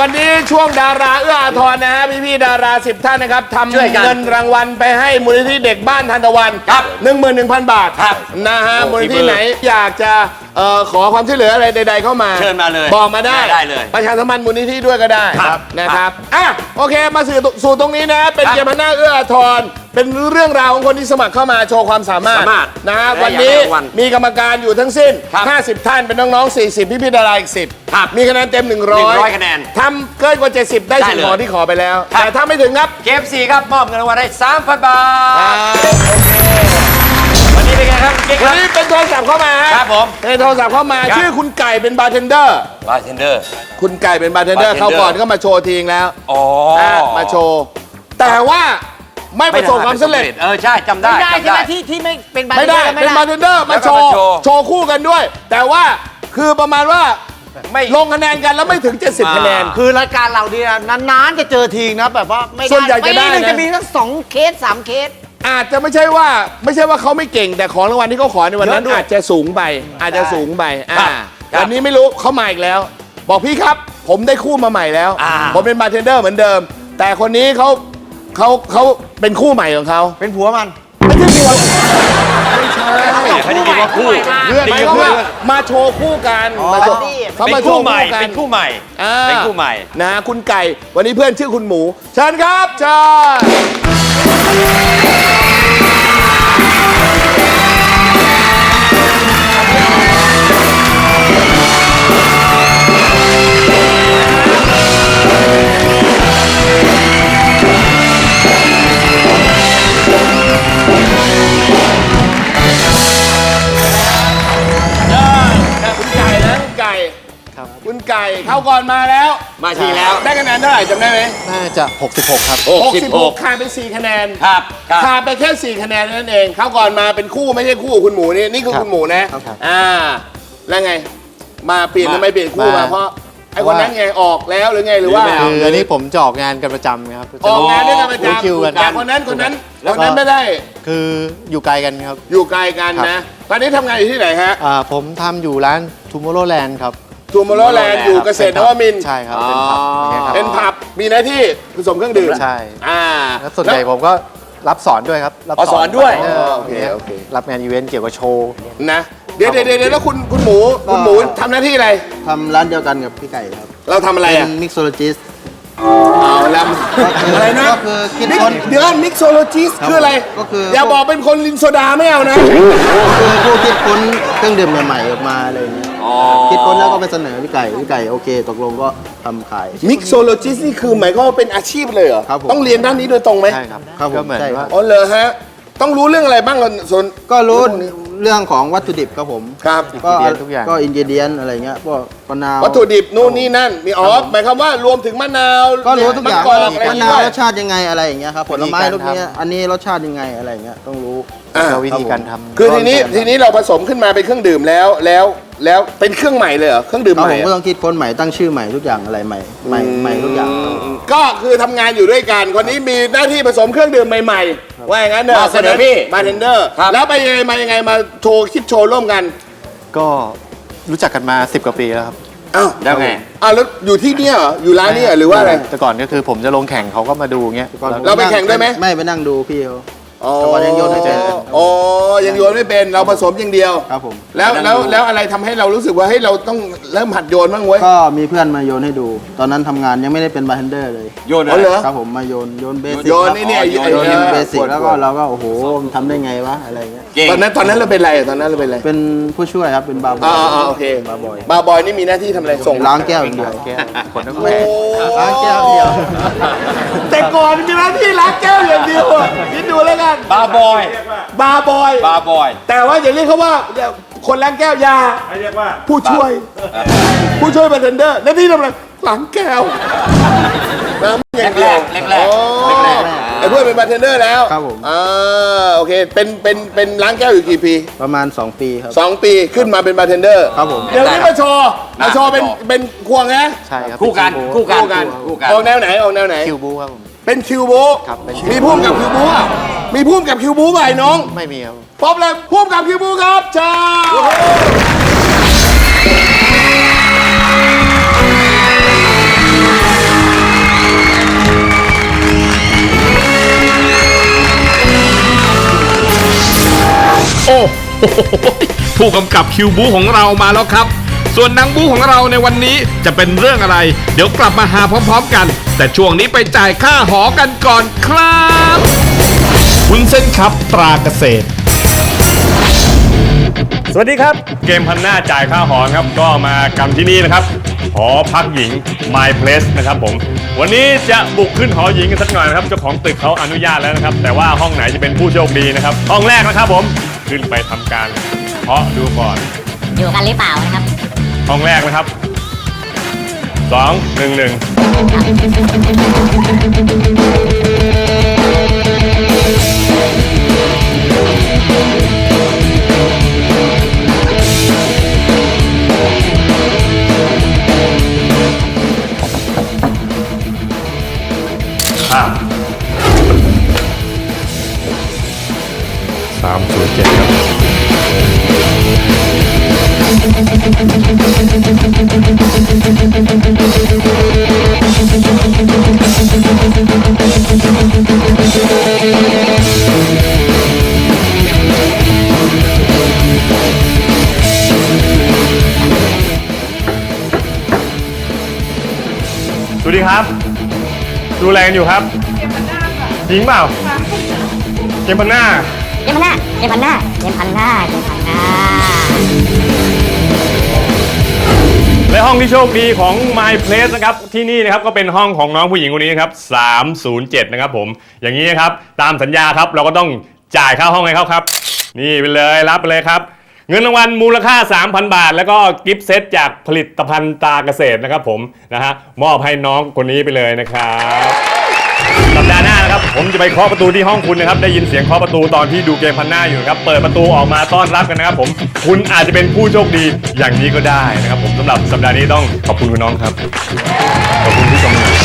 วันนี้ช่วงดาราเอื้ออาทรนะฮะพี่พี่ๆดาราสิบท่านนะครับทำช่วยกันเงินรางวัลไปให้มูลนิธิเด็กบ้านทันตะวันครับหนึ่งหมื่นหนึ่งพันบาทครับนะฮะโอ้มูลนิธิฝีมือไหนอยากจะ เอ่อขอความช่วยเหลืออะไรใด ๆ เข้ามาเชิญมาเลยบอกมาได้ได้เลยประชาสัมพันธ์มูลนิธิด้วยก็ได้ครับนะครับอะโอเคมาสู่สู่ตรงนี้นะ เป็นครับเกมหน้าเอื้ออาทรเป็นเรื่องราวของคนที่สมัครเข้ามาโชว์ความสามารถสามารถนะฮะและวันนี้อยากได้รางวัลมีกรรมการอยู่ทั้งสิ้น ครับ50 ท่านเป็นน้องๆ 40 พี่พี่ๆดาราอีก 10 ครับมีคะแนนเต็ม 100 100คะแนนทำเกินกว่า 70 ได้ได้สิ่งเลย ของที่ขอไปแล้วครับแต่ถ้าไม่ถึงครับ เกมสี่ครับ มอบเงินรางวัลให้3,000 บาอ่าท วันนี้เป็นไงครับเก๊กควัรันบนี้เป็นโทรศัพท์เข้ามาฮะครับผมเป็นโทรศัพท์เข้ามาครับ ชื่อคุณไก่เป็นบาร์เทนเดอร์ บาร์เทนเดอร์ คุณไก่เป็นบาร์เทนเดอร์ bartender เขาก่อนก็มาโชว์ทีงแล้วอ๋อนะมาโชว์ แต่ว่าไม่ประสบความสำเร็จ เออ ใช่จำได้ไม่ได้จำใช่ไหมที่ที่ไม่เป็นบาร์ไม่ได้ เทนเดอร์เป็นบาร์เทนเดอร์มาแล้วก็โชว์ มาโชว์ โชว์คู่กันด้วย แต่ว่าคือประมาณว่าไม่ ลงคะแนนกันแล้วไม่ถึง 70 คะแนน คือรายการเราเนี่ยนานๆจะเจอทีนะแบบว่าไม่ได้ส่วนใหญ่จะได้ปีหนึงนะจะมีทั้งสองเคสสามเคส อาจจะไม่ใช่ว่าไม่ใช่ว่าเขาไม่เก่งแต่ของรางวัลที่เขาขอในวันนั้น เยอะด้วยอาจจะสูงไป อาจจะสูงไปอ่าครับครับวันนี้ไม่รู้เขามาอีกแล้ว บอกพี่ครับ ผมได้คู่มาใหม่แล้ว อ่า ผมเป็นบาร์เทนเดอร์เหมือนเดิม แต่คนนี้เขาเขาเขาเป็นคู่ใหม่ของเขาเป็นผัวมัน ไม่ใช่ผัวชได้ยินว่าคู่เพื่อนหมายความว่ามาโชว์คู่กันมาโชว์เขาเป็นมาโชคู่ว์ใหม่คู่กันเป็นคู่ใหม่เป็นคู่ใหม่นะคุณไก่ วันนี้เพื่อนชื่อคุณหมูเชิญครับเชิญ เข้าก่อนมาแล้ว มาทีแล้ว ได้คะแนนเท่าไหร่จำได้ไหมน่าจะ 66 ครับ66ขาดไป4คะแนนครับครับ ขาดไปแค่4คะแนนนั่นเองเข้าก่อนมาเป็นคู่ไม่ใช่คู่คุณหมูนี่นี่คือครับคุณหมูนะครับครับอ่าแล้วไง มาเปลี่ยนมาทำไมเปลี่ยนคู่มามา เพราะไอ้คนนั้นไงออกแล้วหรือไงหรือว่าหรือไม่คืออันนี้ผมจะออกงานกันประจำครับออกงานด้วยกันประรู้จำคิวกัน แต่คนนั้นคนนั้นแล้วคก็นนั้นไม่ได้คืออยู่ไกลกันครับ อยู่ไกลกันครันะบตอนนี้ทำงานอยู่ที่ไหนฮะ อ่าผมทำอยู่ร้าน Tomorrowland ครับ ทูมอร์โลแลนด์อยู่เกษตรนวมินทร์ใช่ครับ เป็นผับอย่างเงี้ยครับ เป็นผับมีหน้าที่ผสมเครื่องดื่มใช่ อ่า แล้วส่วนใหญ่ผมก็รับสอนด้วยครับ รับอ๋อสอนด้วยเออโอเคโอเค รับงานอีเวนต์เกี่ยวกับโชว์ นะเดี๋ยวเดี๋ยวเดี๋ยวแล้วคุณคุณหมูคุณหมูทำหน้าที่อะไร ทำร้านเดียวกันกับพี่ไก่ครับ เราทำอะไรเป็อะนมิกโซโลจิสเอาแล้วก็คืออะไรนะก็คือคิดมิกค้นเดี๋ยวมิกโซโลจิสครับคืออะไร ก็คืออย่าบอกเป็นคนลินโซดาไม่เอานะ คือผู้คิดค้นเครื่องดื่มใหม่ๆออกมาอะไรอย่างเงี้ย คิดค้นแล้วก็ไปเสนอพี่ไก่พี่ไก่โอเค ตกลงก็ทำขาย มิกโซโลจิสนี่คือหมายความว่าเป็นอาชีพเลยเหรอ ครับผม ต้องเรียนด้านนี้โดยตรงไหมใช่ครับครับผมก็เหมือนใช่ครัว่าบอ๋อเหรอฮะ ต้องรู้เรื่องอะไรบ้างก่อนส่วน ก็รู้เรื่องของวัตถุดิบครับผมครับ ก็ ingredient ทุกอย่าง ก็อินกิเดียนอะไรเงี้ยพวกมะนาววัตถุดิบนู่นนี่นั่น มีอ๋อหมายความว่ารวมถึงมะนาวก็รู้ทุกอย่างมะกอกอะไรมะด้นาววยรสชาติยังไงอะไรอย่างเงี้ยครับผลไม้วิธีการลูกเนี้ยทำอันนี้รสชาติยังไงอะไรอย่างเงี้ยต้องรู้ อ่า แล้ววิธีการทำคือทีนี้ก็ทีนี้เราผสมขึ้นมาเป็นเครื่องดื่มแล้วแล้ว แล้วเป็นเครื่องใหม่เลยเหรอเครื่องดื่มครับใหผม่มก็อะต้องคิดค้นใหม่ตั้งชื่อใหม่ทุกอย่างอะไรใหม่ใหม่ใหม่ทุกอย่างครับก็คือทำงานอยู่ด้วยกันคนนี้มีหน้าที่ผสมเครื่องดื่มใหม่ๆว่าอย่างนั้นเนอะมาเสนอพี่มาเทนเดอร์ครับ แล้วไปยังไงมายังไงมาโชว์คิดโชว์ร่วมกันก็รู้จักกันมา 10 กว่าปีแล้วครับอ้าวแล้วไง อ้าวแล้วอยู่ที่เนี่ยเหรออยู่ร้านนี้เหรอหรือว่าอะไร แต่ก่อนก็คือผมจะลงแข่งเขาก็มาดูเงี้ยก่อนเราไปแข่งด้วยไหม ไม่ไปนั่งดูพี่เขา อ๋อแต่ก่อนยังโยนไม่เป็นอ๋อยังโยนไม่เป็นเราผสมอย่างเดียว ครับผมแล้วแล้วแล้วอะไรทำให้เรารู้สึกว่าเฮ้ยเราต้องเริ่มหัดโยนบ้างเว้ย ก็มีเพื่อนมาโยนให้ดู ตอนนั้นทำงานยังไม่ได้เป็นบาร์เทนเดอร์เลย โยนอ๋อเหรอ ครับผมมาโยนโยนเบสิกโยนนี่เนี่ยโยนไอ้โยนไอ้เบสิกขดแล้วก็เราก็โอ้โหมันทำได้ไงวะอะไรเงี้ย เก่งตอนนั้นตอนนั้นเราเป็นอะไรอะตอนนั้นเราเป็นอะไรเป็นผู้ช่วยครับเป็นบาร์บออ่ายอ่าโอเคบาร์บอย บาร์บอยนี่มีหน้าที่ทำอะไรส่งล้างแก้วอย่างเดียวแก้วคนทั้งโอ้แม่ล้างแก้วเดียว แต่ก่อนมีหน้าที่ล้างแก้วอย่างเดียวอะคิดดูแล้วกัน บาร์บอย บาร์บอย บาร์บอย แต่ว่าอย่าเรียกเขาว่าคนล้างแก้วยาเรียกว่า ผู้ช่วย ผู้ช่วยบาร์เทนเดอร์หน้าที่ทำอะไรล้างแก้ว น้ำอย่างเดียวแรกๆแรกๆ อ๋อแรก ไอ้เพื่อนเป็นบาร์เทนเดอร์แล้วครับผม อ่าโอเค เป็นเป็นเป็นล้างแก้วอยู่กี่ปีประมาณ 2 ปีครับ สองปีขึ้นมาเป็นบาร์เทนเดอร์ครับผม เดี๋ยวนี้มาโชว์มาโชว์เป็นอะเป็นควงนะใช่ครับคู่กันเป็นคู่กันคู่กันคู่กันออกแนวไหนออกแนวไหน คิวบูครับผม เป็นคิวบูครับเป็นมีพุ่มกับคิวบูอะมีพุ่มกับคิวบูป่ะไอ้น้อง ไม่มีครับพร้อมเลยพุ่มกับคิวบูครับเจ้า ผู้กำกับคิวบูของเรามาแล้วครับ ส่วนนางบูของเราในวันนี้จะเป็นเรื่องอะไร เดี๋ยวกลับมาหาพร้อมๆกัน แต่ช่วงนี้ไปจ่ายค่าหอกันก่อนครับวุ้นเส้นครับตราเกษตร สวัสดีครับ เกมพันหน้าจ่ายค่าหอครับ ก็มากันที่นี่นะครับ หอพักหญิง My Place นะครับผม วันนี้จะบุกขึ้นหอหญิงกันสักหน่อยนะครับ เจ้าของตึกเขาอนุญาตแล้วนะครับ แต่ว่าห้องไหนจะเป็นผู้โชคดีนะครับ ห้องแรกนะครับผม ขึ้นไปทำการเคาะดูก่อน อยู่กันหรือเปล่านะครับ ห้องแรกนะครับสองหนึ่งหนึ่ง วัสดีครับ ดูแลกันอยู่ครับเกมพันหน้าจริงเปล่าเกมพันหน้า เกมพันหน้า เกมพันหน้า เกมพันหน้า เกมพันหน้า และห้องที่โชคดีของ My Place นะครับ ที่นี่นะครับก็เป็นห้องของน้องผู้หญิงคนนี้นะครับ 307 นะครับผม อย่างนี้นะครับ ตามสัญญาครับเราก็ต้องจ่ายค่าห้องให้เขาครับ นี่ไปเลยรับไปเลยครับ เงินรางวัลมูลค่า 3,000 บาท แล้วก็กิฟต์เซตจากผลิตภัณฑ์ตาเกษตรนะครับผมนะฮะมอบให้น้องคนนี้ไปเลยนะครับสัปดาห์หน้านะครับผมจะไปเคาะประตูที่ห้องคุณนะครับได้ยินเสียงเคาะประตูตอนที่ดูเกมพันหน้าอยู่นะครับเปิดประตูออกมาต้อนรับกันนะครับผมคุณอาจจะเป็นผู้โชคดีอย่างนี้ก็ได้นะครับผมสำหรับสัปดาห์นี้ต้องขอบคุณคุณน้องครับขอบคุณที่ชม